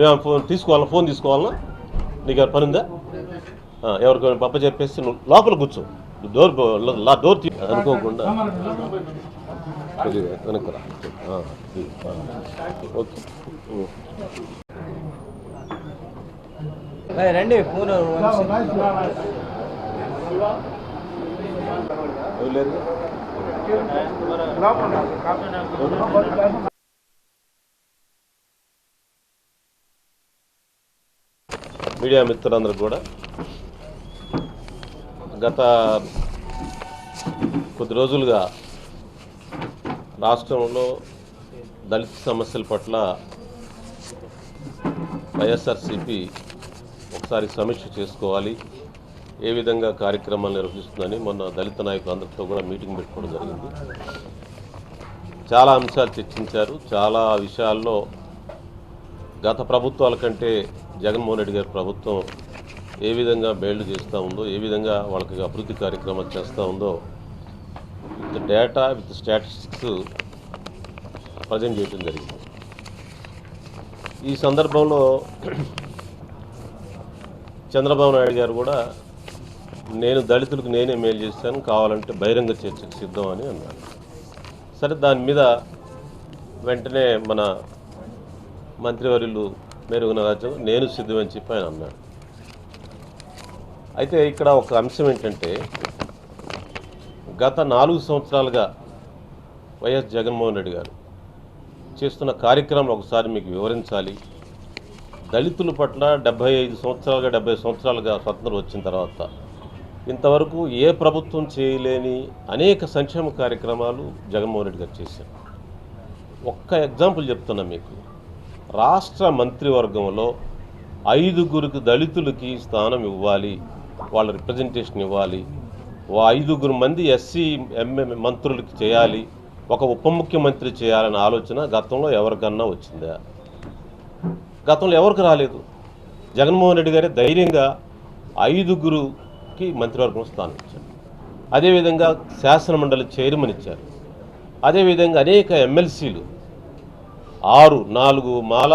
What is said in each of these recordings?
మేము ఫోన్ తీసుకోవాలా ఫోన్ తీసుకోవాలనా? నీకు ఎవరు పని ఉందా ఎవరికి పప్ప చెప్పేసి నువ్వు లోపల కూర్చో. డోర్ లా డోర్ తీ అనుకోకుండా. కొద్దిగా వెనక్కి రా. ఆ, ఇది, ఆ. ఓకే. రండి ఫోన్ ఎవరు మీడియా మిత్రులందరూ కూడా గత కొద్ది రోజులుగా రాష్ట్రంలో దళిత సమస్యల పట్ల వైఎస్ఆర్సిపి ఒకసారి సమీక్ష చేసుకోవాలి. ఏ విధంగా కార్యక్రమాలు నిర్వహిస్తుందని మొన్న దళిత నాయకులందరితో కూడా మీటింగ్ పెట్టుకోవడం జరిగింది. చాలా అంశాలు చర్చించారు. చాలా విషయాల్లో గత ప్రభుత్వాల కంటే జగన్మోహన్ రెడ్డి గారి ప్రభుత్వం ఏ విధంగా బేళ్ళు చేస్తూ ఉందో ఏ విధంగా వాళ్ళకి అభివృద్ధి కార్యక్రమాలు చేస్తూ ఉందో with data with statistics present చేయడం జరిగింది. ఈ సందర్భంలో చంద్రబాబు నాయుడు గారు కూడా నేను దళితులకు నేనే మేలు చేస్తాను కావాలంటే బహిరంగ చర్చకు సిద్ధం అని అన్నాను సరే దాని మీద వెంటనే మన మంత్రివర్యులు మెరుగున రాజ్యం నేను సిద్ధమని చెప్పి ఆయన అన్నాడు అయితే ఇక్కడ ఒక అంశం ఏంటంటే గత నాలుగు సంవత్సరాలుగా వైఎస్ జగన్మోహన్ రెడ్డి గారు చేస్తున్న కార్యక్రమం ఒకసారి మీకు వివరించాలి. దళితుల పట్ల డెబ్బై ఐదు సంవత్సరాలుగా డెబ్బై సంవత్సరాలుగా స్వతంత్రం వచ్చిన తర్వాత ఇంతవరకు ఏ ప్రభుత్వం చేయలేని అనేక సంక్షేమ కార్యక్రమాలు జగన్మోహన్ రెడ్డి గారు చేశారు. ఒక్క ఎగ్జాంపుల్ చెప్తున్నా మీకు. రాష్ట్ర మంత్రివర్గంలో ఐదుగురికి దళితులకి స్థానం ఇవ్వాలి వాళ్ళ రిప్రజెంటేషన్ ఇవ్వాలి. ఐదుగురు మంది ఎస్సీ ఎంఏ మంత్రులకి చేయాలి ఒక ఉప ముఖ్యమంత్రి చేయాలనే ఆలోచన గతంలో ఎవరికన్నా వచ్చిందా? గతంలో ఎవరికి రాలేదు? జగన్మోహన్ రెడ్డి గారే ధైర్యంగా ఐదుగురుకి మంత్రివర్గం స్థానం ఇచ్చారు. అదేవిధంగా శాసనమండలి చైర్మన్ ఇచ్చారు. అదేవిధంగా అనేక ఎమ్మెల్సీలు ఆరు నాలుగు మాల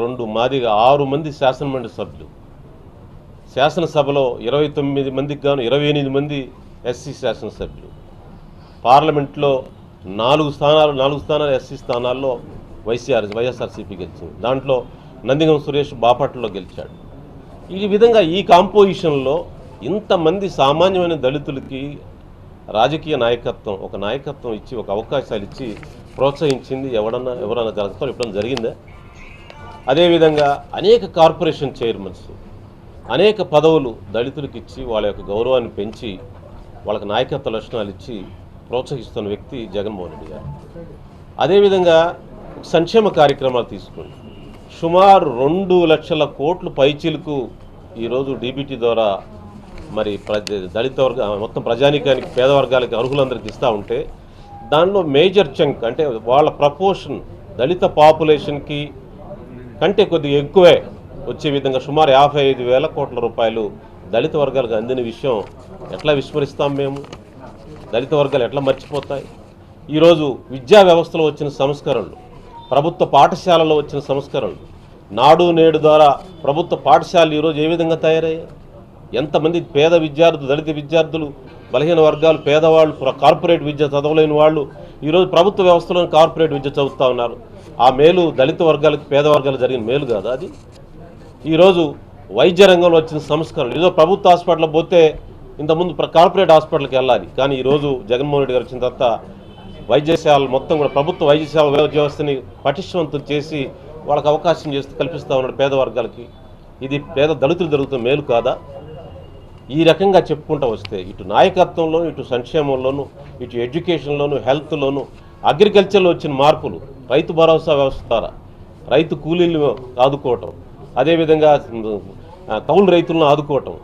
రెండు మాదిగా ఆరు మంది శాసనమండలి సభ్యులు. శాసనసభలో ఇరవై తొమ్మిది మందికి గాను ఇరవై ఎనిమిది మంది ఎస్సీ శాసనసభ్యులు. పార్లమెంట్లో నాలుగు స్థానాలు నాలుగు స్థానాలు ఎస్సీ స్థానాల్లో వైసీఆర్ వైఎస్ఆర్సీపీ గెలిచింది. దాంట్లో నందిగం సురేష్ బాపట్లలో గెలిచాడు. ఈ విధంగా ఈ కాంపోజిషన్లో ఇంతమంది సామాన్యమైన దళితులకి రాజకీయ నాయకత్వం ఒక నాయకత్వం ఇచ్చి ఒక అవకాశాలు ఇచ్చి ప్రోత్సహించింది ఎవడన్నా ఎవరన్నా గతంలో ఎప్పుడన్నా జరిగిందా? అదేవిధంగా అనేక కార్పొరేషన్ చైర్మన్స్ అనేక పదవులు దళితులకు ఇచ్చి వాళ్ళ యొక్క గౌరవాన్ని పెంచి వాళ్ళకి నాయకత్వ లక్షణాలు ఇచ్చి ప్రోత్సహిస్తున్న వ్యక్తి జగన్మోహన్ రెడ్డి గారు. అదేవిధంగా సంక్షేమ కార్యక్రమాలు తీసుకోండి. సుమారు రెండు లక్షల కోట్లు పైచీలకు ఈరోజు డీబీటీ ద్వారా మరి ప్రజ దళిత వర్గ మొత్తం ప్రజానికానికి పేద వర్గాలకి అర్హులందరికీ ఇస్తూ ఉంటే దానిలో మేజర్ చంక్ అంటే వాళ్ళ ప్రపోర్షన్ దళిత పాపులేషన్కి కంటే కొద్దిగా ఎక్కువే వచ్చే విధంగా సుమారు యాభై ఐదు వేల కోట్ల రూపాయలు దళిత వర్గాలకు అందిన విషయం ఎట్లా విస్మరిస్తాం మేము? దళిత వర్గాలు ఎట్లా మర్చిపోతాయి? ఈరోజు విద్యా వ్యవస్థలో వచ్చిన సంస్కరణలు ప్రభుత్వ పాఠశాలలో వచ్చిన సంస్కరణలు నాడు నేడు ద్వారా ప్రభుత్వ పాఠశాలలు ఈరోజు ఏ విధంగా తయారయ్యాయి? ఎంతమంది పేద విద్యార్థులు దళిత విద్యార్థులు బలహీన వర్గాలు పేదవాళ్ళు ప్ర- కార్పొరేట్ విద్య చదవలేని వాళ్ళు ఈరోజు ప్రభుత్వ వ్యవస్థలో కార్పొరేట్ విద్య చదువుతూ ఉన్నారు. ఆ మేలు దళిత వర్గాలకు పేద వర్గాలు జరిగిన మేలు కాదు అది? ఈరోజు వైద్య రంగంలో వచ్చిన సంస్కరణలు ఏదో ప్రభుత్వ హాస్పిటల్ పోతే ఇంతకుముందు ప్ర- కార్పొరేట్ హాస్పిటల్కి వెళ్ళాలి. కానీ ఈరోజు జగన్మోహన్ రెడ్డి గారు వచ్చిన తర్వాత వైద్యశాలలు మొత్తం కూడా ప్రభుత్వ వైద్యశాల వ్యవస్థని పటిష్టవంతం చేసి వాళ్ళకి అవకాశం చేస్తూ కల్పిస్తూ ఉన్నాడు పేద వర్గాలకి. ఇది పేద దళితులు జరుగుతున్న మేలు కాదా? ఈ రకంగా చెప్పుకుంటూ వస్తే ఇటు నాయకత్వంలో ఇటు సంక్షేమంలోను ఇటు ఎడ్యుకేషన్లోను హెల్త్లోను అగ్రికల్చర్లో వచ్చిన మార్పులు రైతు భరోసా వ్యవస్థ ద్వారా రైతు కూలీలను ఆదుకోవటం అదేవిధంగా కౌలు రైతులను ఆదుకోవటం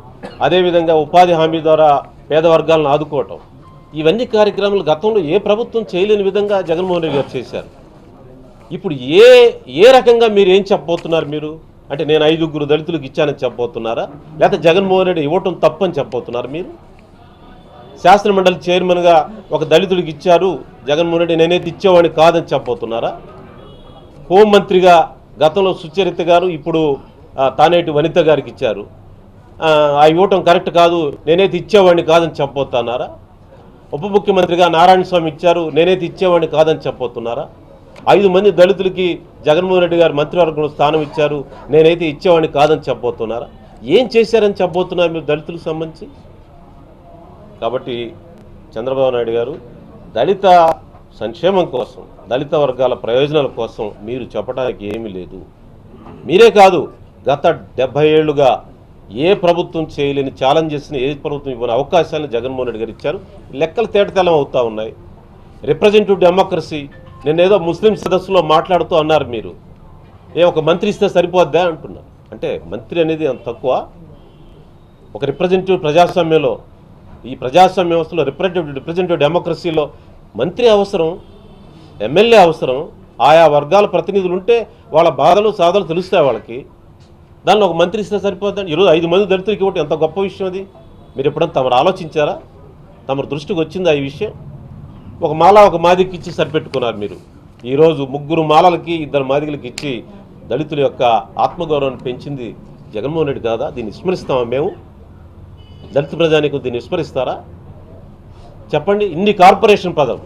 అదేవిధంగా ఉపాధి హామీ ద్వారా పేద వర్గాలను ఆదుకోవటం ఇవన్నీ కార్యక్రమాలు గతంలో ఏ ప్రభుత్వం చేయలేని విధంగా జగన్మోహన్ రెడ్డి గారు చేశారు. ఇప్పుడు ఏ ఏ రకంగా మీరు ఏం చెప్పబోతున్నారు మీరు? అంటే నేను ఐదుగురు దళితులకు ఇచ్చానని చెప్పబోతున్నారా? లేకపోతే జగన్మోహన్ రెడ్డి ఇవ్వటం తప్పని చెప్పబోతున్నారు మీరు? శాసనమండలి చైర్మన్గా ఒక దళితుడికి ఇచ్చారు జగన్మోహన్ రెడ్డి నేనైతే ఇచ్చేవాడిని కాదని చెప్పబోతున్నారా? హోంమంత్రిగా గతంలో సుచరిత గారు ఇప్పుడు తానేటి వనిత గారికి ఇచ్చారు. ఆ, ఆ ఇవ్వటం కరెక్ట్ కాదు నేనైతే ఇచ్చేవాడిని కాదని చెప్పబోతున్నారా? ఉప ముఖ్యమంత్రిగా నారాయణ స్వామి ఇచ్చారు నేనైతే ఇచ్చేవాడిని కాదని చెప్పబోతున్నారా? ఐదు మంది దళితులకి జగన్మోహన్ రెడ్డి గారు మంత్రివర్గంలో స్థానం ఇచ్చారు. నేనైతే ఇచ్చేవాడిని కాదని చెప్పబోతున్నారా? ఏం చేశారని చెప్పబోతున్నారు మీరు దళితులకు సంబంధించి? కాబట్టి చంద్రబాబు నాయుడు గారు దళిత సంక్షేమం కోసం దళిత వర్గాల ప్రయోజనాల కోసం మీరు చెప్పడానికి ఏమీ లేదు. మీరే కాదు గత డెబ్బై ఏళ్ళుగా ఏ ప్రభుత్వం చేయలేని ఛాలెంజెస్ని ఏ ప్రభుత్వం ఇవ్వని అవకాశాలను జగన్మోహన్ రెడ్డి గారు ఇచ్చారు. లెక్కలు తేటతెల్లం అవుతూ ఉన్నాయి. రిప్రజెంటేటివ్ డెమోక్రసీ నేనేదో ముస్లిం సదస్సులో మాట్లాడుతూ అన్నారు మీరు. ఏ ఒక మంత్రి ఇస్తే సరిపోద్దా అంటున్నారు అంటే మంత్రి అనేది అంత తక్కువ. ఒక రిప్రజెంటేటివ్ ప్రజాస్వామ్యంలో ఈ ప్రజాస్వామ్య వ్యవస్థలో రిప్రజెంటేటివ్ రిప్రజెంటేటివ్ డెమోక్రసీలో మంత్రి అవసరం ఎమ్మెల్యే అవసరం ఆయా వర్గాల ప్రతినిధులు ఉంటే వాళ్ళ బాధలు సాధలు తెలుస్తాయి వాళ్ళకి. దానిలో ఒక మంత్రి ఇస్తే సరిపోద్దండి ఈరోజు ఐదు మంది దళితులకి ఇవ్వటం ఎంత గొప్ప విషయం అది? మీరు ఎప్పుడైనా తమరు ఆలోచించారా? తమరు దృష్టికి వచ్చిందా ఈ విషయం? ఒక మాల ఒక మాదికి ఇచ్చి సరిపెట్టుకున్నారు మీరు. ఈరోజు ముగ్గురు మాలలకి ఇద్దరు మాదికలకి ఇచ్చి దళితుల యొక్క ఆత్మగౌరవాన్ని పెంచింది జగన్మోహన్ రెడ్డి కాదా? దీన్ని విస్మరిస్తామా మేము? దళిత ప్రజానికి దీన్ని విస్మరిస్తారా? చెప్పండి ఇన్ని కార్పొరేషన్ పదం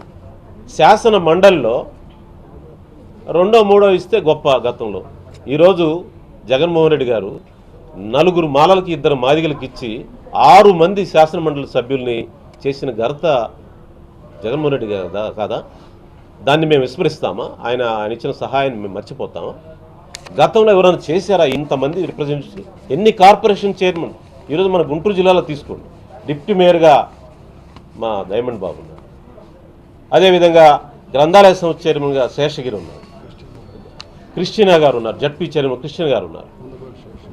శాసన మండలిలో రెండో మూడో ఇస్తే గొప్ప గతంలో. ఈరోజు జగన్మోహన్ రెడ్డి గారు నలుగురు మాలలకి ఇద్దరు మాదిగలకి ఇచ్చి ఆరు మంది శాసనమండలి సభ్యుల్ని చేసిన ఘనత జగన్మోహన్ రెడ్డి కదా కాదా? దాన్ని మేము విస్మరిస్తామా? ఆయన ఆయన ఇచ్చిన సహాయాన్ని మేము మర్చిపోతామా? గతంలో ఎవరైనా చేశారా? ఇంతమంది రిప్రజెంటేటివ్ ఎన్ని కార్పొరేషన్ చైర్మన్? ఈరోజు మన గుంటూరు జిల్లాలో తీసుకోండి. డిప్యూటీ మేయర్గా మా డైమండ్ బాబు ఉన్నారు. అదేవిధంగా గ్రంథాలయ సంస్థ చైర్మన్గా శేషగిరి ఉన్నారు. క్రిస్టినా గారు ఉన్నారు. జడ్పీ చైర్మన్ క్రిస్టియన్ గారు ఉన్నారు.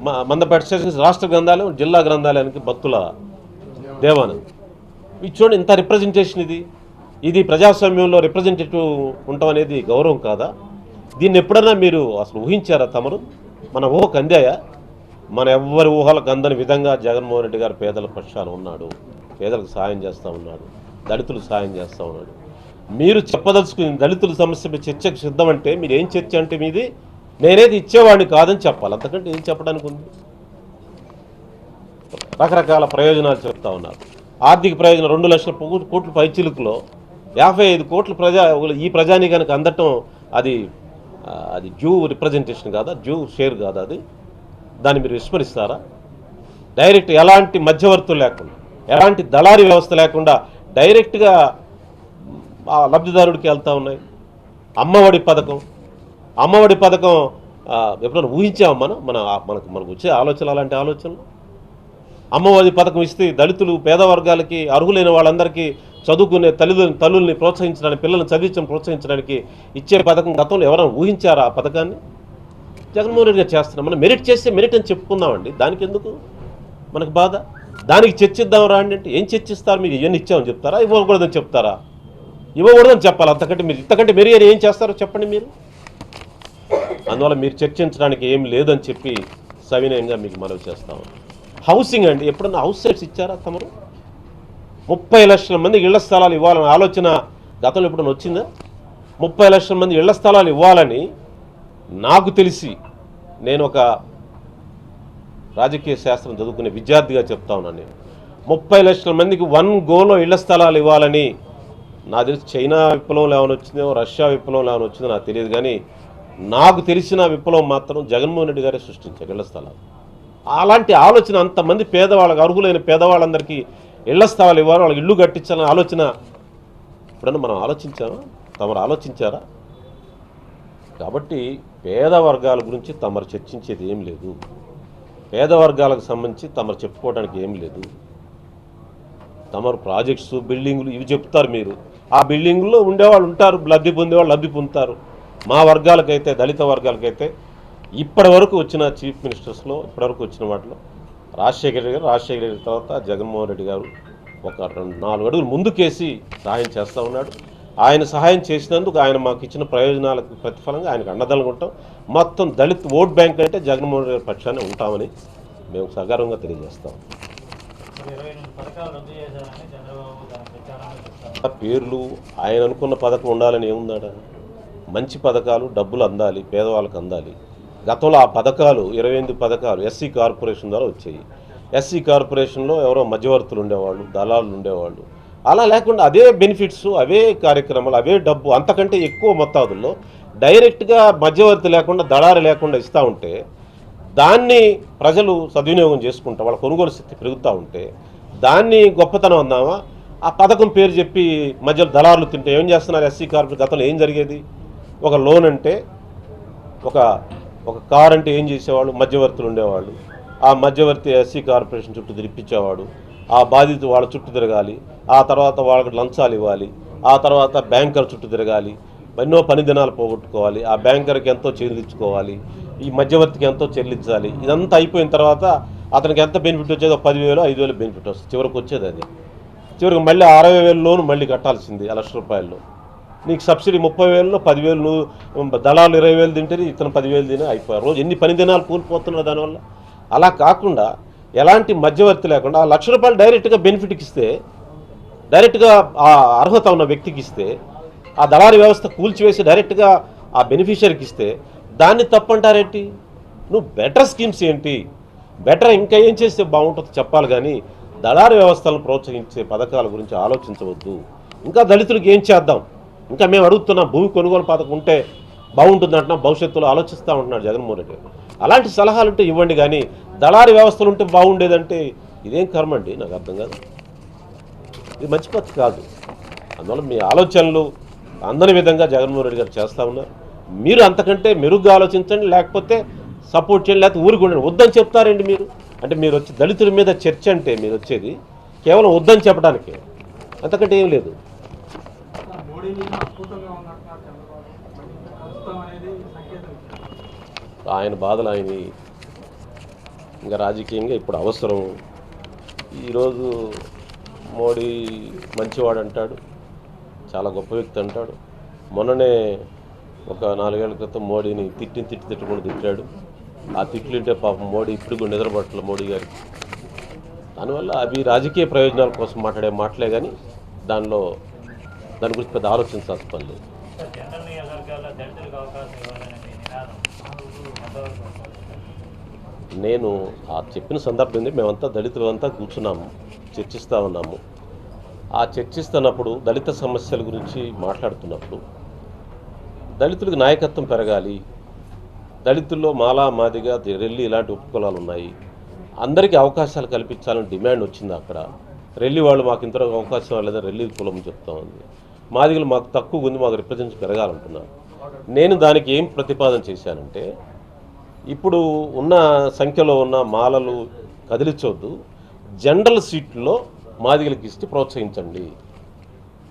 మా మందపేట సెషన్స్ రాష్ట్ర గ్రంథాలయం జిల్లా గ్రంథాలయానికి భక్తుల దేవానంద్ ఇది చూడండి ఇంత రిప్రజెంటేషన్ ఇది. ఇది ప్రజాస్వామ్యంలో రిప్రజెంటేటివ్ ఉండటం అనేది గౌరవం కాదా? దీన్ని ఎప్పుడన్నా మీరు అసలు ఊహించారా తమరు? మన ఊహ కందాయా? మన ఎవ్వరి ఊహలకు అందని విధంగా జగన్మోహన్ రెడ్డి గారు పేదల పక్షాన ఉన్నాడు పేదలకు సాయం చేస్తూ ఉన్నాడు దళితులు సాయం చేస్తూ ఉన్నాడు. మీరు చెప్పదలుచుకుని దళితుల సమస్యపై చర్చకు సిద్ధమంటే మీరు ఏం చర్చ అంటే మీది? నేనేది ఇచ్చేవాడిని కాదని చెప్పాలి. అంతకంటే ఏం చెప్పడానికి ఉంది? రకరకాల ప్రయోజనాలు చెప్తా ఉన్నారు. ఆర్థిక ప్రయోజనం రెండు లక్షల కోట్ల పైచిలుకులో యాభై ఐదు కోట్ల ప్రజా ఈ ప్రజానీకానికి అందటం అది అది జూ రిప్రజెంటేషన్ కాదా జూ షేర్ కాదా అది? దాన్ని మీరు విస్మరిస్తారా? డైరెక్ట్ ఎలాంటి మధ్యవర్తులు లేకుండా ఎలాంటి దళారీ వ్యవస్థ లేకుండా డైరెక్ట్గా ఆ లబ్ధిదారుడికి వెళ్తా ఉన్నాయి. అమ్మఒడి పథకం అమ్మఒడి పథకం ఎప్పుడైనా ఊహించాము మనం? మన మనకు మనకు వచ్చే ఆలోచన అలాంటి ఆలోచనలు? అమ్మఒడి పథకం ఇస్తే దళితులు పేద వర్గాలకి అర్హులైన వాళ్ళందరికీ చదువుకునే తల్లిదండ్రులు తల్లుల్ని ప్రోత్సహించడానికి పిల్లల్ని చదివించడం ప్రోత్సహించడానికి ఇచ్చే పథకం గతంలో ఎవరైనా ఊహించారా ఆ పథకాన్ని? జగన్మోహన్ రెడ్డి గారు చేస్తున్నాం మనం మెరిట్ చేస్తే మెరిట్ అని చెప్పుకుందామండి. దానికి ఎందుకు? మనకు బాధ? దానికి చర్చిద్దాం రాండి అంటే ఏం చర్చిస్తారు? మీరు ఇవన్నీ ఇచ్చామని చెప్తారా? ఇవ్వకూడదని చెప్తారా? ఇవ్వకూడదని చెప్పాలి? అంతకంటే మీరు ఇంతకంటే మెరియర్ ఏం చేస్తారో చెప్పండి మీరు. అందువల్ల మీరు చర్చించడానికి ఏం లేదని చెప్పి సవినయంగా మీకు మనవి చేస్తాము హౌసింగ్ అండి. ఎప్పుడన్నా హౌస్ సైట్స్ ఇచ్చారా తమరు? ముప్పై లక్షల మంది ఇళ్ళ స్థలాలు ఇవ్వాలనే ఆలోచన గతంలో ఎప్పుడైనా వచ్చిందా? ముప్పై లక్షల మంది ఇళ్ళ స్థలాలు ఇవ్వాలని నాకు తెలిసి నేను ఒక రాజకీయ శాస్త్రం చదువుకునే విద్యార్థిగా చెప్తా ఉన్నాను నేను. ముప్పై లక్షల మందికి వన్ గోలో ఇళ్ళ స్థలాలు ఇవ్వాలని నా తెలిసి చైనా విప్లవం ఏమైనా వచ్చిందో రష్యా విప్లవం ఏమైనా వచ్చిందో నాకు తెలియదు కానీ నాకు తెలిసిన విప్లవం మాత్రం జగన్మోహన్ రెడ్డి గారే సృష్టించారు ఇళ్ళ స్థలాలు. అలాంటి ఆలోచన అంతమంది పేదవాళ్ళకి అర్హులైన పేదవాళ్ళందరికీ ఇళ్ళ స్థలాలు ఇవ్వాలి వాళ్ళకి ఇల్లు కట్టించాలనే ఆలోచన ఎప్పుడన్నా మనం ఆలోచించామా? తమరు ఆలోచించారా? కాబట్టి పేద వర్గాల గురించి తమరు చర్చించేది ఏం లేదు. పేద వర్గాలకు సంబంధించి తమరు చెప్పుకోవడానికి ఏం లేదు. తమరు ప్రాజెక్ట్స్ బిల్డింగులు ఇవి చెప్తారు మీరు. ఆ బిల్డింగుల్లో ఉండేవాళ్ళు ఉంటారు లబ్ధి పొందేవాళ్ళు లబ్ధి పొందుతారు. మా వర్గాలకైతే దళిత వర్గాలకైతే ఇప్పటి వరకు వచ్చిన చీఫ్ మినిస్టర్స్లో ఇప్పటివరకు వచ్చిన వాటిలో రాజశేఖర రెడ్డి గారు రాజశేఖర రెడ్డి తర్వాత జగన్మోహన్ రెడ్డి గారు ఒక రెండు నాలుగు అడుగులు ముందుకేసి సహాయం చేస్తూ ఉన్నాడు. ఆయన సహాయం చేసినందుకు ఆయన మాకు ఇచ్చిన ప్రయోజనాలకు ప్రతిఫలంగా ఆయనకు అండదలుగా ఉంటాం మొత్తం దళిత్ ఓట్ బ్యాంక్ అంటే జగన్మోహన్ రెడ్డి పక్షాన్ని ఉంటామని మేము సగర్వంగా తెలియజేస్తాం. ఆ పేర్లు ఆయన అనుకున్న పథకం ఉండాలని ఏముందాడ మంచి పథకాలు డబ్బులు అందాలి పేదవాళ్ళకి అందాలి. గతంలో ఆ పథకాలు ఇరవై ఎనిమిది పథకాలు ఎస్సీ కార్పొరేషన్ ద్వారా వచ్చాయి. ఎస్సీ కార్పొరేషన్లో ఎవరో మధ్యవర్తులు ఉండేవాళ్ళు దళాలు ఉండేవాళ్ళు. అలా లేకుండా అదే బెనిఫిట్స్ అవే కార్యక్రమాలు అవే డబ్బు అంతకంటే ఎక్కువ మొత్తాదుల్లో డైరెక్ట్గా మధ్యవర్తి లేకుండా దళారు లేకుండా ఇస్తూ ఉంటే దాన్ని ప్రజలు సద్వినియోగం చేసుకుంటా వాళ్ళ కొనుగోలు శక్తి పెరుగుతూ ఉంటే దాన్ని గొప్పతనం అందామా? ఆ పథకం పేరు చెప్పి మధ్యలో దళారులు తింటే ఏం చేస్తున్నారు? ఎస్సీ కార్పొరేట్ గతంలో ఏం జరిగేది? ఒక లోన్ అంటే ఒక ఒక కార్ అంటే ఏం చేసేవాళ్ళు? మధ్యవర్తులు ఉండేవాళ్ళు. ఆ మధ్యవర్తి ఎస్సీ కార్పొరేషన్ చుట్టూ తిరిపించేవాడు. ఆ బాధిత వాళ్ళ చుట్టూ తిరగాలి. ఆ తర్వాత వాళ్ళకి లంచాలు ఇవ్వాలి. ఆ తర్వాత బ్యాంకర్ చుట్టూ తిరగాలి. ఎన్నో పని దినాలు పోగొట్టుకోవాలి. ఆ బ్యాంకర్కి ఎంతో చెల్లించుకోవాలి. ఈ మధ్యవర్తికి ఎంతో చెల్లించాలి. ఇదంతా అయిపోయిన తర్వాత అతనికి ఎంత బెనిఫిట్ వచ్చేదో? పదివేలు ఐదు వేలు బెనిఫిట్ వస్తుంది. చివరికి వచ్చేది అది. చివరికి మళ్ళీ అరవై వేలు లోన్ మళ్ళీ కట్టాల్సింది లక్ష రూపాయల్లో. నీకు సబ్సిడీ ముప్పై వేలలో పదివేలు నువ్వు దళాలు ఇరవై వేలు తింటే ఇతను పదివేలు తిని అయిపోయారు రోజు. ఎన్ని పని దినాలు కూలిపోతున్నారు దానివల్ల? అలా కాకుండా ఎలాంటి మధ్యవర్తి లేకుండా ఆ లక్ష రూపాయలు డైరెక్ట్గా బెనిఫిట్కి ఇస్తే డైరెక్ట్గా ఆ అర్హత ఉన్న వ్యక్తికి ఇస్తే ఆ దళారి వ్యవస్థ కూల్చివేసి డైరెక్ట్గా ఆ బెనిఫిషియరీకి ఇస్తే దాన్ని తప్పంటారేంటి? నువ్వు బెటర్ స్కీమ్స్ ఏంటి? బెటర్ ఇంకా ఏం చేస్తే బాగుంటుందో చెప్పాలి కానీ దళారు వ్యవస్థలను ప్రోత్సహించే పథకాల గురించి ఆలోచించవద్దు. ఇంకా దళితులకు ఏం చేద్దాం? ఇంకా మేము అడుగుతున్నాం భూమి కొనుగోలు పథకం ఉంటే బాగుంటుంది అంటున్నాం భవిష్యత్తులో ఆలోచిస్తూ ఉంటున్నాడు జగన్మోహన్ రెడ్డి అలాంటి సలహాలు ఉంటే ఇవ్వండి కానీ దళారీ వ్యవస్థలు ఉంటే బాగుండేదంటే ఇదేం కర్మ అండి? నాకు అర్థం కాదు. ఇది మంచి పద్ధతి కాదు. అందువల్ల మీ ఆలోచనలు అందని విధంగా జగన్మోహన్ రెడ్డి గారు చేస్తూ ఉన్నారు. మీరు అంతకంటే మెరుగ్గా ఆలోచించండి లేకపోతే సపోర్ట్ చేయండి లేకపోతే ఊరికి ఉండండి. వద్దని చెప్తారండి మీరు. అంటే మీరు వచ్చి దళితుల మీద చర్చ అంటే మీరు వచ్చేది కేవలం వద్దని చెప్పడానికే. అంతకంటే ఏం లేదు మోడీ మీద అద్భుతంగా ఉన్నట్టున్నారు చంద్రబాబు ప్రస్తుతం అనేది సంకేతం ఇచ్చారు. ఆయన బాధలు ఆయన ఇంకా రాజకీయంగా ఇప్పుడు అవసరం. ఈరోజు మోడీ మంచివాడు అంటాడు చాలా గొప్ప వ్యక్తి అంటాడు. మొన్ననే ఒక నాలుగేళ్ళ క్రితం మోడీని తిట్టిని తిట్టి తిట్టుకుని తిట్టాడు. ఆ తిట్లుంటే పాపం మోడీ ఇప్పుడు కూడా నిద్రపట్టలేదు మోడీ గారికి. దానివల్ల అవి రాజకీయ ప్రయోజనాల కోసం మాట్లాడే మాటలే కానీ దానిలో దాని గురించి పెద్ద ఆలోచించాల్సిన పని లేదు నేను ఆ చెప్పిన సందర్భం ఉంది మేమంతా దళితులంతా కూర్చున్నాము చర్చిస్తూ ఉన్నాము. ఆ చర్చిస్తున్నప్పుడు దళిత సమస్యల గురించి మాట్లాడుతున్నప్పుడు దళితులకు నాయకత్వం పెరగాలి దళితుల్లో మాలా మాదిగా రెల్లి ఇలాంటి ఉపకులాలు ఉన్నాయి అందరికీ అవకాశాలు కల్పించాలని డిమాండ్ వచ్చింది అక్కడ. రెల్లి వాళ్ళు మాకు ఇంతవరకు అవకాశం లేదని రెల్లి కులం చెప్తా ఉంది. మాదిగలు మాకు తక్కువ ఉంది మాకు రిప్రజెంట్ పెరగాలంటున్నారు. నేను దానికి ఏం ప్రతిపాదన చేశానంటే ఇప్పుడు ఉన్న సంఖ్యలో ఉన్న మాలలు కదిలించవద్దు జనరల్ సీట్లో మాదిగలకి ఇస్తే ప్రోత్సహించండి.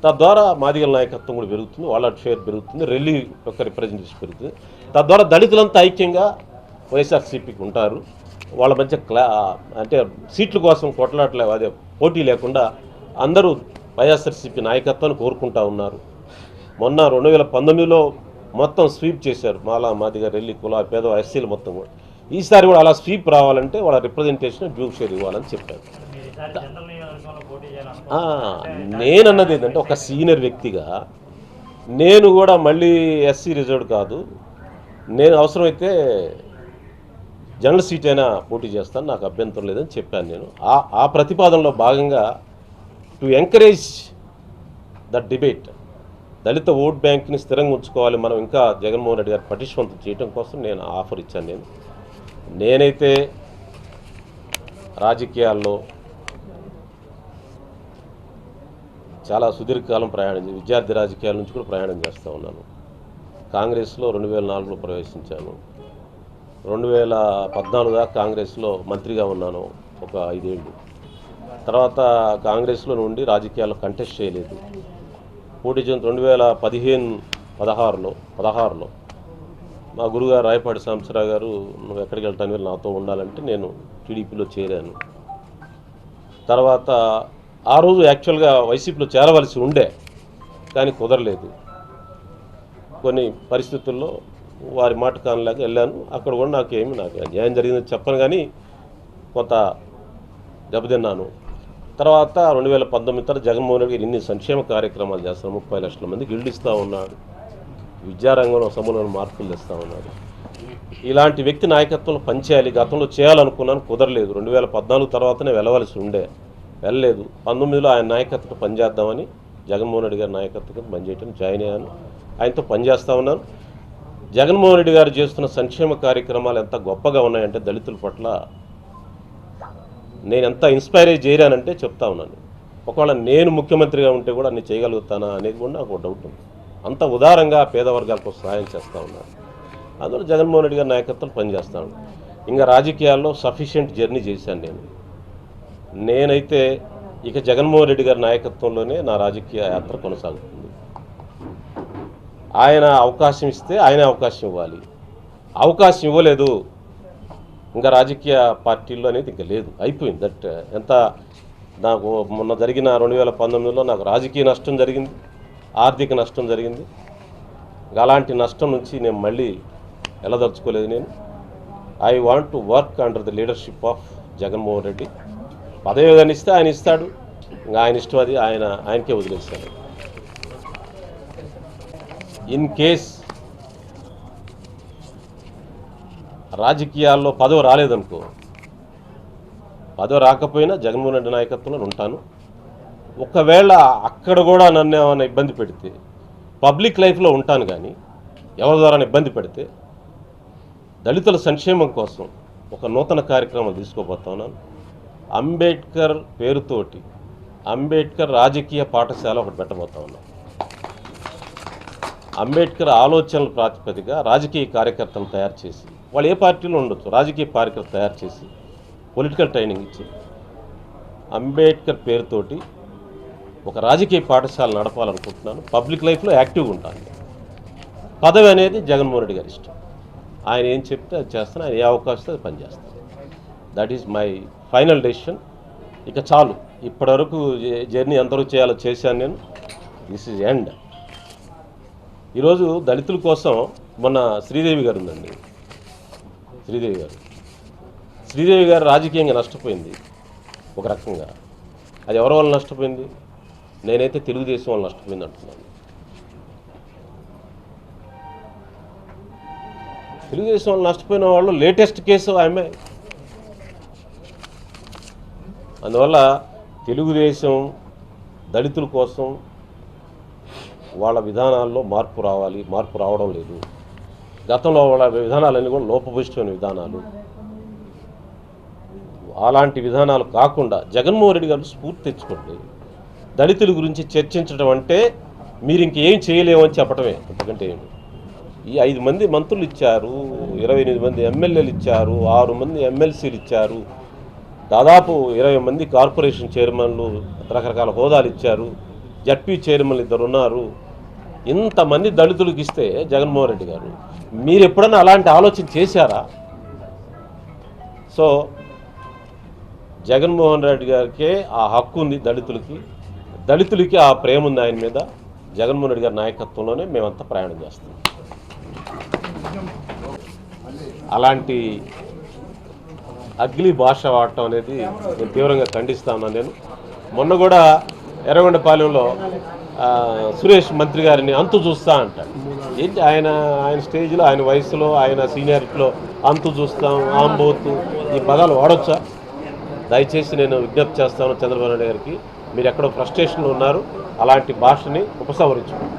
తద్వారా మాదిగల నాయకత్వం కూడా పెరుగుతుంది వాళ్ళ షేర్ పెరుగుతుంది రెల్లీ యొక్క రిప్రజెంటేషన్ పెరుగుతుంది. తద్వారా దళితులంతా ఐక్యంగా వైఎస్ఆర్సీపీకి ఉంటారు. వాళ్ళ మధ్య క్లా అంటే సీట్ల కోసం కొట్లాట్లే అదే పోటీ లేకుండా అందరూ వైఎస్ఆర్సీపీ నాయకత్వాన్ని కోరుకుంటా ఉన్నారు. మొన్న రెండు వేల పంతొమ్మిదిలో మొత్తం స్వీప్ చేశారు. మాలా మాదిగ రెల్లి కుల పేద ఎస్సీలు మొత్తం కూడా. ఈసారి కూడా అలా స్వీప్ రావాలంటే వాళ్ళ రిప్రజెంటేషన్ డ్యూ షేర్ ఇవ్వాలని చెప్పారు. నేనన్నది ఏంటంటే ఒక సీనియర్ వ్యక్తిగా నేను కూడా మళ్ళీ ఎస్సీ రిజర్వ్డ్ కాదు. నేను అవసరమైతే జనరల్ సీట్ అయినా పోటీ చేస్తాను. నాకు అభ్యంతరం లేదని చెప్పాను నేను. ఆ ఆ ప్రతిపాదనలో భాగంగా టు ఎంకరేజ్ ద డిబేట్ దళిత ఓట్ బ్యాంక్ని స్థిరంగా ఉంచుకోవాలి. మనం ఇంకా జగన్మోహన్ రెడ్డి గారు పటిష్టవంతం చేయడం కోసం నేను ఆఫర్ ఇచ్చాను. నేను నేనైతే రాజకీయాల్లో చాలా సుదీర్ఘకాలం ప్రయాణం చే- విద్యార్థి రాజకీయాల నుంచి కూడా ప్రయాణం చేస్తూ ఉన్నాను. కాంగ్రెస్లో రెండు వేల నాలుగులో ప్రవేశించాను. రెండు వేల పద్నాలుగు దాకా కాంగ్రెస్లో మంత్రిగా ఉన్నాను ఒక ఐదేళ్ళు. తర్వాత కాంగ్రెస్లో నుండి రాజకీయాల్లో కంటెస్ట్ చేయలేదు. పోటీ చేసిన రెండు వేల పదిహేను పదహారులో పదహారులో మా గురుగారు రాయపాటి సాంబశివరావు గారు నువ్వు ఎక్కడికి వెళ్తాను నాతో ఉండాలంటే నేను టీడీపీలో చేరాను. తర్వాత ఆ రోజు యాక్చువల్గా వైసీపీలో చేరవలసి ఉండే కానీ కుదరలేదు. కొన్ని పరిస్థితుల్లో వారి మాట కానలేక వెళ్ళాను. అక్కడ కూడా నాకు ఏమి నాకు అన్యాయం జరిగిందని చెప్పను కానీ కొంత దెబ్బతిన్నాను. తర్వాత రెండు వేల పంతొమ్మిది తర్వాత జగన్మోహన్ రెడ్డి ఇన్ని సంక్షేమ కార్యక్రమాలు చేస్తున్నారు ముప్పై లక్షల మందికి ఇళ్ళు ఇస్తూ ఉన్నాడు. విద్యారంగంలో సమూలమైన మార్పులు తెస్తూ ఉన్నాడు. ఇలాంటి వ్యక్తి నాయకత్వంలో పనిచేయాలి గతంలో చేయాలనుకున్నాను కుదరలేదు. రెండు వేల పద్నాలుగు తర్వాతనే వెళ్ళవలసి ఉండే. వెళ్ళలేదు. పంతొమ్మిదిలో ఆయన నాయకత్వం పనిచేద్దామని జగన్మోహన్ రెడ్డి గారి నాయకత్వం పనిచేయటం జాయిన్ అయ్యాను. ఆయనతో పనిచేస్తూ ఉన్నాను. జగన్మోహన్ రెడ్డి గారు చేస్తున్న సంక్షేమ కార్యక్రమాలు ఎంత గొప్పగా ఉన్నాయంటే దళితుల పట్ల నేను ఎంత ఇన్స్పైర్ అయ్యి చేరానంటే చెప్తా ఉన్నాను. ఒకవేళ నేను ముఖ్యమంత్రిగా ఉంటే కూడా అన్ని చేయగలుగుతానా అనేది కూడా నాకు ఒక డౌట్ ఉంది. అంత ఉదారంగా పేద వర్గాలకు సహాయం చేస్తూ ఉన్నాను అందులో జగన్మోహన్ రెడ్డి గారి నాయకత్వం పనిచేస్తాను ఇంకా రాజకీయాల్లో సఫిషియెంట్ జర్నీ చేశాను నేను. నేనైతే ఇక జగన్మోహన్ రెడ్డి గారి నాయకత్వంలోనే నా రాజకీయ యాత్ర కొనసాగుతుంది. ఆయన అవకాశం ఇస్తే ఆయన అవకాశం ఇవ్వాలి. అవకాశం ఇవ్వలేదు. ఇంకా రాజకీయ పార్టీల్లో అనేది ఇంకా లేదు. అయిపోయింది. దట్ uh, ఎంత నాకు మొన్న జరిగిన రెండు వేల పంతొమ్మిదిలో నాకు రాజకీయ నష్టం జరిగింది ఆర్థిక నష్టం జరిగింది. అలాంటి నష్టం నుంచి నేను మళ్ళీ వెళ్ళదలుచుకోలేదు నేను. I want to work under the leadership of Jaganmohan Reddy. పదవి ఏదైనా ఇస్తే ఆయన ఇస్తాడు. ఇంకా ఆయన ఇష్టం అది ఆయన ఆయనకే వదిలేస్తాడు. ఇన్ కేస్ రాజకీయాల్లో పదవి రాలేదనుకో పదవి రాకపోయినా జగన్మోహన్ రెడ్డి నాయకత్వంలో ఉంటాను. ఒకవేళ అక్కడ కూడా నన్ను ఏమైనా ఇబ్బంది పెడితే పబ్లిక్ లైఫ్లో ఉంటాను కానీ ఎవరి ద్వారా ఇబ్బంది పెడితే దళితుల సంక్షేమం కోసం ఒక నూతన కార్యక్రమం తీసుకోబోతున్నాను అంబేద్కర్ పేరుతోటి అంబేద్కర్ రాజకీయ పాఠశాల ఒకటి పెట్టబోతా ఉన్నాను. అంబేద్కర్ ఆలోచనల ప్రాతిపదిగా రాజకీయ కార్యకర్తలను తయారు చేసి వాళ్ళు ఏ పార్టీలో ఉండొచ్చు? రాజకీయ కార్యకర్తలు తయారు చేసి పొలిటికల్ ట్రైనింగ్ ఇచ్చి అంబేద్కర్ పేరుతోటి ఒక రాజకీయ పాఠశాల నడపాలనుకుంటున్నాను. పబ్లిక్ లైఫ్లో యాక్టివ్గా ఉంటాను. పదవి అనేది జగన్మోహన్ రెడ్డి గారి ఇష్టం. ఆయన ఏం చెప్తే అది చేస్తాను. ఆయన ఏ అవకాశం అది పనిచేస్తాను. That is my final decision ఇక చాలు. ఇప్పటివరకు జర్నీ ఎంతవరకు చేయాలో చేశాను నేను. దిస్ ఈజ్ ఎండ్ ఈరోజు దళితుల కోసం మొన్న శ్రీదేవి గారు ఉందండి. శ్రీదేవి గారు. శ్రీదేవి గారు రాజకీయంగా నష్టపోయింది ఒక రకంగా. అది ఎవరి వల్ల నష్టపోయింది? నేనైతే తెలుగుదేశం వల్ల నష్టపోయింది అంటున్నాను. తెలుగుదేశం వల్ల నష్టపోయిన వాళ్ళు లేటెస్ట్ కేసు ఆమె. అందువల్ల తెలుగుదేశం దళితుల కోసం వాళ్ళ విధానాల్లో మార్పు రావాలి మార్పు రావడం లేదు. గతంలో వాళ్ళ విధానాలన్నీ కూడా లోపభూయిష్టమైన విధానాలు. అలాంటి విధానాలు కాకుండా జగన్మోహన్ రెడ్డి గారు స్ఫూర్తి తెచ్చుకోండి. దళితుల గురించి చర్చించడం అంటే మీరు ఇంకేం చేయలేమని చెప్పడమే ఎందుకంటే ఈ ఐదు మంది మంత్రులు ఇచ్చారు ఇరవై ఎనిమిది మంది ఎమ్మెల్యేలు ఇచ్చారు ఆరు మంది ఎమ్మెల్సీలు ఇచ్చారు దాదాపు ఇరవై మంది కార్పొరేషన్ చైర్మన్లు రకరకాల హోదాలు ఇచ్చారు జడ్పీ చైర్మన్లు ఇద్దరు ఉన్నారు. ఇంతమంది దళితులకు ఇస్తే జగన్మోహన్ రెడ్డి గారు మీరు ఎప్పుడైనా అలాంటి ఆలోచన చేశారా? సో జగన్మోహన్ రెడ్డి గారికే ఆ హక్కు ఉంది దళితులకి. దళితులకి ఆ ప్రేమ ఉంది ఆయన మీద. జగన్మోహన్ రెడ్డి గారి నాయకత్వంలోనే మేమంతా ప్రయాణం చేస్తాం అలాంటి అగ్లీ భాష వాడటం అనేది నేను తీవ్రంగా ఖండిస్తా ఉన్నాను నేను. మొన్న కూడా ఎర్రగొండపాలెంలో సురేష్ మంత్రి గారిని అంతు చూస్తా అంటాడు. ఏంటి ఆయన ఆయన స్టేజ్లో ఆయన వయసులో ఆయన సీనియారిటీలో అంతు చూస్తాం ఆంబోతు ఈ పదాలు వాడొచ్చా? దయచేసి నేను విజ్ఞప్తి చేస్తాను చంద్రబాబు నాయుడు గారికి. మీరు ఎక్కడో ఫ్రస్ట్రేషన్లో ఉన్నారు అలాంటి భాషని ఉపసంహరించుకోండి.